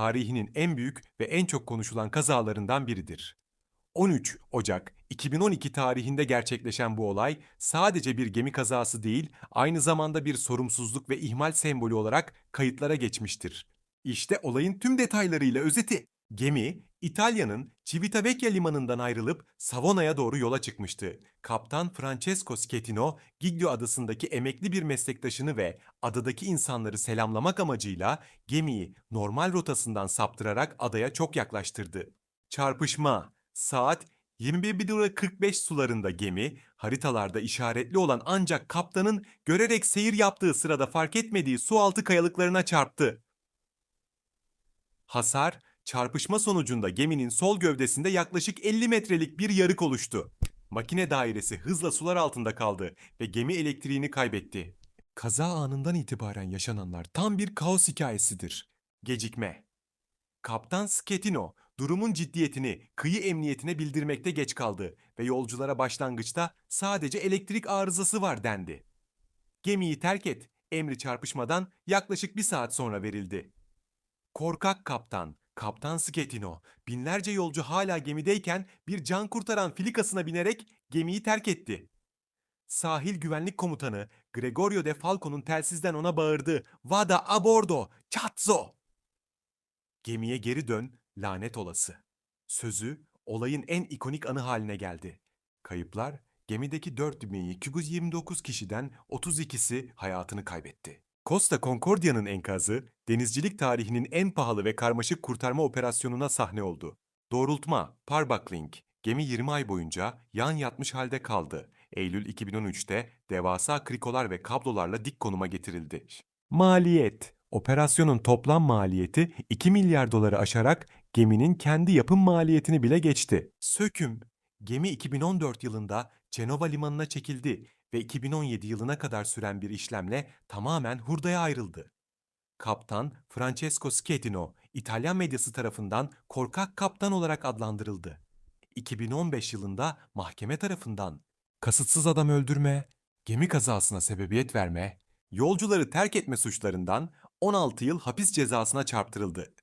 tarihinin en büyük ve en çok konuşulan kazalarından biridir. 13 Ocak 2012 tarihinde gerçekleşen bu olay sadece bir gemi kazası değil, aynı zamanda bir sorumsuzluk ve ihmal sembolü olarak kayıtlara geçmiştir. İşte olayın tüm detaylarıyla özeti. Gemi, İtalya'nın Civitavecchia limanından ayrılıp Savona'ya doğru yola çıkmıştı. Kaptan Francesco Schettino, Giglio adasındaki emekli bir meslektaşını ve adadaki insanları selamlamak amacıyla gemiyi normal rotasından saptırarak adaya çok yaklaştırdı. Çarpışma Saat 21.45 sularında gemi, haritalarda işaretli olan ancak kaptanın görerek seyir yaptığı sırada fark etmediği sualtı kayalıklarına çarptı. Hasar, çarpışma sonucunda geminin sol gövdesinde yaklaşık 50 metrelik bir yarık oluştu. Makine dairesi hızla sular altında kaldı ve gemi elektriğini kaybetti. Kaza anından itibaren yaşananlar tam bir kaos hikayesidir. Gecikme Kaptan Schettino, durumun ciddiyetini kıyı emniyetine bildirmekte geç kaldı ve yolculara başlangıçta sadece elektrik arızası var dendi. Gemiyi terk et, emri çarpışmadan yaklaşık bir saat sonra verildi. Korkak kaptan, Kaptan Schettino, binlerce yolcu hala gemideyken bir can kurtaran filikasına binerek gemiyi terk etti. Sahil Güvenlik Komutanı Gregorio de Falco'nun telsizden ona bağırdı. Vada a bordo, cazzo! Gemiye geri dön, lanet olası. Sözü olayın en ikonik anı haline geldi. Kayıplar, gemideki 4 29 kişiden 32'si hayatını kaybetti. Costa Concordia'nın enkazı, denizcilik tarihinin en pahalı ve karmaşık kurtarma operasyonuna sahne oldu. Doğrultma, parbuckling, gemi 20 ay boyunca yan yatmış halde kaldı. Eylül 2013'te devasa krikolar ve kablolarla dik konuma getirildi. Maliyet Operasyonun toplam maliyeti 2 milyar doları aşarak geminin kendi yapım maliyetini bile geçti. Söküm Gemi 2014 yılında Cenova limanına çekildi ve 2017 yılına kadar süren bir işlemle tamamen hurdaya ayrıldı. Kaptan Francesco Schettino, İtalyan medyası tarafından korkak kaptan olarak adlandırıldı. 2015 yılında mahkeme tarafından kasıtsız adam öldürme, gemi kazasına sebebiyet verme, yolcuları terk etme suçlarından 16 yıl hapis cezasına çarptırıldı.